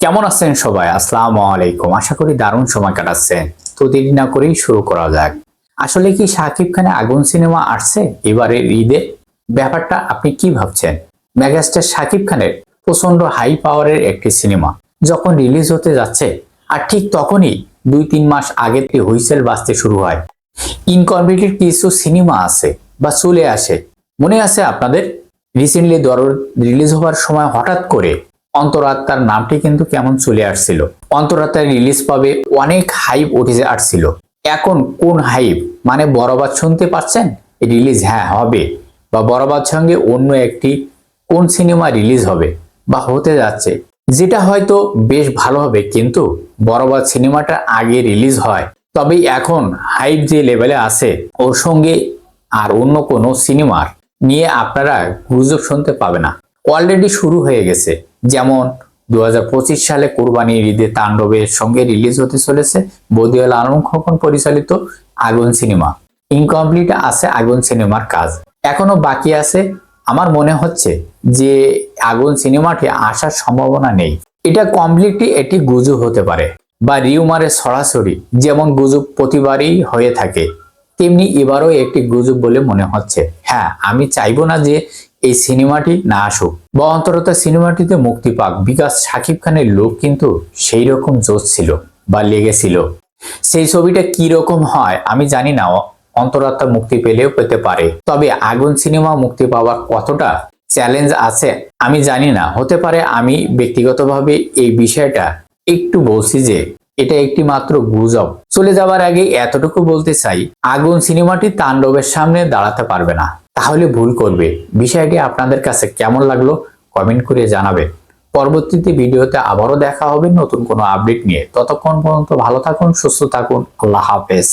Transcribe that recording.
কেমন আছেন সবাই? আসসালামু আলাইকুম। আশা করি দারুণ সময় কাটাচ্ছেন তো দেরি না করেই শুরু করা যাক। আসলে কি শাকিব খানে আগুন সিনেমা আসছে এবারের ঈদে? ব্যাপারটা আপনি কি ভাবছেন? মেগাস্টার শাকিব খানের প্রচণ্ড হাই পাওয়ারের একটি সিনেমা যখন রিলিজ হতে যাচ্ছে, আর ঠিক তখনই দুই তিন মাস আগে থেকে হুইসেল বাজতে শুরু হয়। ইনকমপ্লিটেড কিছু সিনেমা আছে বা চলে আসে। মনে আছে আপনাদের? রিসেন্টলি দর রিলিজ হওয়ার সময় হঠাৎ করে অন্তরাত্মার নামটি কিন্তু কেমন চলে আসছিল? অন্তরাত্মার রিলিজ পাবে অনেক হাইপ উঠে আসছিল। এখন কোন হাইপ মানে বরাবর শুনতে পাচ্ছেন? রিলিজ হ্যাঁ হবে। বা বরাবর সঙ্গে অন্য একটি কোন সিনেমা রিলিজ হবে? বা হতে যাচ্ছে। যেটা হয়তো বেশ ভালো হবে, কিন্তু বরাবর সিনেমাটা আগে রিলিজ হয়। তবে এখন হাইপ যে লেভেলে আছে, ওর সঙ্গে আর অন্য কোনো সিনেমার নিয়ে আপনারা গুজব শুনতে পাবে না। অলরেডি শুরু হয়ে গেছে। যেমন দু হাজার পঁচিশ সালে কোরবানির ঈদে তাণ্ডবের সঙ্গে রিলিজ হতে চলেছে বদিউল আলম খোকন পরিচালিত আগুন সিনেমা। ইনকমপ্লিট আছে আগুন সিনেমার কাজ। এখনও বাকি আছে। আমার মনে হচ্ছে যে আগুন সিনেমাটি আসার সম্ভাবনা নেই। এটা কমপ্লিটলি এটি গুজব হতে পারে বা রিউমারে সরাসরি যেমন গুজব প্রতিবারই হয়ে থাকে, তেমনি এবারও একটি গুজব বলে মনে হচ্ছে। হ্যাঁ আমি চাইব না যে এই সিনেমাটি না আসুক বা অন্তরত সিনেমাটিতে মুক্তি পাক। বিকাশ সাকিব খানের লোক কিন্তু সেই রকম জোশ ছিল বা লেগেছিল। সেই ছবিটা কি রকম হয় আমি জানি না। অন্তরাত্মা মুক্তি পেলেও পেতে পারে। তবে আগুন সিনেমা মুক্তি পাওয়ার কতটা চ্যালেঞ্জ আছে আমি জানি না। হতে পারে আমি ব্যক্তিগতভাবে এই বিষয়টা একটু বলছি যে এটা একটি মাত্র গুজব। চলে যাওয়ার আগে এতটুকু বলতে চাই, আগুন সিনেমাটি তাণ্ডবের সামনে দাঁড়াতে পারবে না। তাহলে ভুল করবে। বিষয়টি আপনাদের কাছে কেমন লাগল কমেন্ট করে জানাবেন পরবর্তীতে ভিডিওতে আবারও দেখা হবে নতুন কোনো আপডেট নিয়ে। ততক্ষণ পর্যন্ত ভালো থাকুন, সুস্থ থাকুন। আল্লাহ হাফেজ।